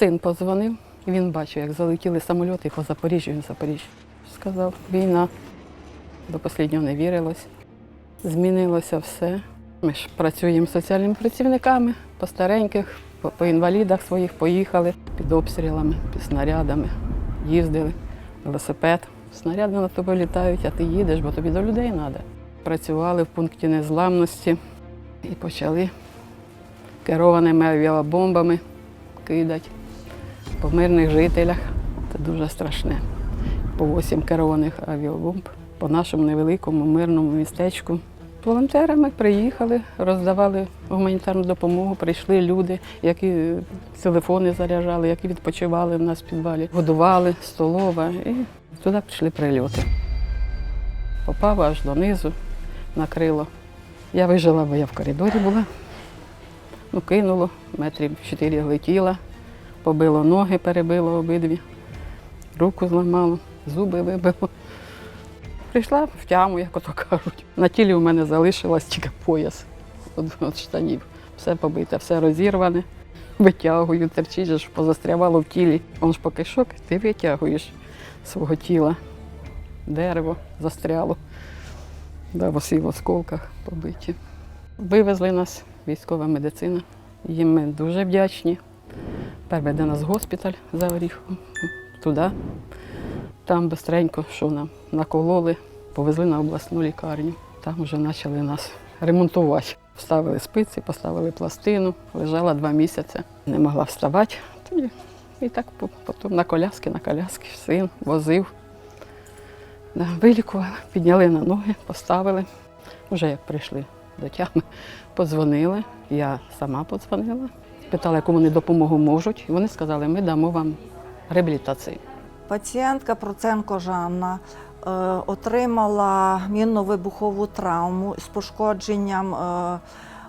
Син позвонив, він бачив, як залетіли самольоти по Запоріжжю, він в Запоріжжі. Сказав, війна. До останнього не вірилось. Змінилося все. Ми ж працюємо з соціальними працівниками по стареньких, по, інвалідах своїх поїхали під обстрілами, під снарядами. Їздили, велосипед. Снаряди на тобою літають, а ти їдеш, бо тобі до людей треба. Працювали в пункті незламності і почали керованими авіабомбами кидати по мирних жителях. Це дуже страшне. По 8 керованих авіабомб по нашому невеликому мирному містечку. Волонтерами приїхали, роздавали гуманітарну допомогу. Прийшли люди, які телефони заряджали, які відпочивали в нас в підвалі, годували, столова. І туди пішли прильоти. Попав аж донизу, накрило. Я вижила, бо я в коридорі була. Ну, кинуло, метрів чотири летіла, побило ноги, перебило обидві, руку зламало, зуби вибило. Прийшла в тяму, як ото кажуть. На тілі у мене залишилась тільки пояс від, штанів. Все побите, все розірване. Витягую, терчить, позастрявало в тілі. Он ж поки шок, ти витягуєш свого тіла. Дерево застряло. Да, в усі в осколках побиті. Вивезли нас військова медицина. Їм ми дуже вдячні. Переведе нас в госпіталь за Оріхом, туди. Там бистренько, що нам накололи, повезли на обласну лікарню. Там вже почали нас ремонтувати. Вставили спиці, поставили пластину, лежала два місяці, не могла вставати. І так потім на коляски, на коляски, син возив. Вилікували, підняли на ноги, поставили. Вже як прийшли до тями, подзвонили. Я сама подзвонила, питала, яку вони допомогу можуть. І вони сказали, ми дамо вам реабілітацію. Пацієнтка Проценко Жанна е, отримала мінно-вибухову травму з пошкодженням е,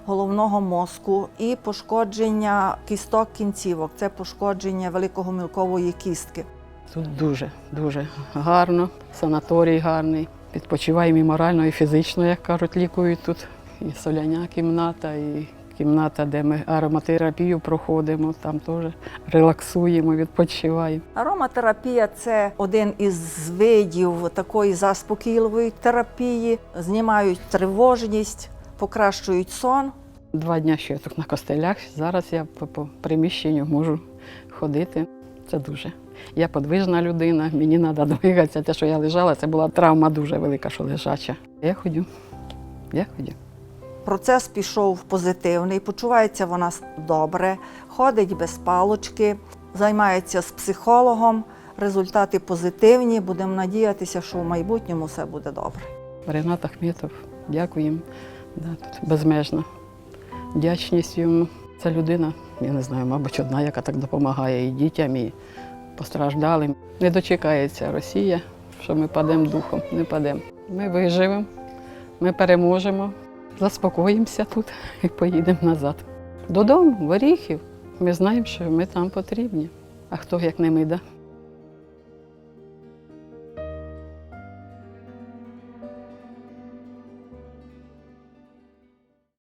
головного мозку і пошкодження кісток кінцівок. Це пошкодження великогомілкової кістки. Тут дуже, дуже гарно, санаторій гарний. Відпочиваємо і морально, і фізично, як кажуть, лікують тут. І соляня кімната, і кімната, де ми ароматерапію проходимо, там теж релаксуємо, відпочиваємо. Ароматерапія це один із видів такої заспокійливої терапії. Знімають тривожність, покращують сон. Два дні ще я тут на костелях. Зараз я по, по приміщенню можу ходити. Це дуже. Я подвижна людина, мені треба двигатися. Те, що я лежала, це була травма дуже велика, що лежача. Я ходю. Я ходю. Процес пішов позитивний, почувається вона добре, ходить без палочки, займається з психологом. Результати позитивні. Будемо надіятися, що в майбутньому все буде добре. Ренат Ахметов, дякую їм. Да, тут безмежна вдячність йому. Це людина, я не знаю, мабуть, одна, яка так допомагає і дітям, і постраждалим. Не дочекається Росія, що ми падемо духом, не падемо. Ми виживемо, ми переможемо, заспокоїмося тут і поїдемо назад. Додому, в Оріхів. Ми знаємо, що ми там потрібні. А хто як не ми, да?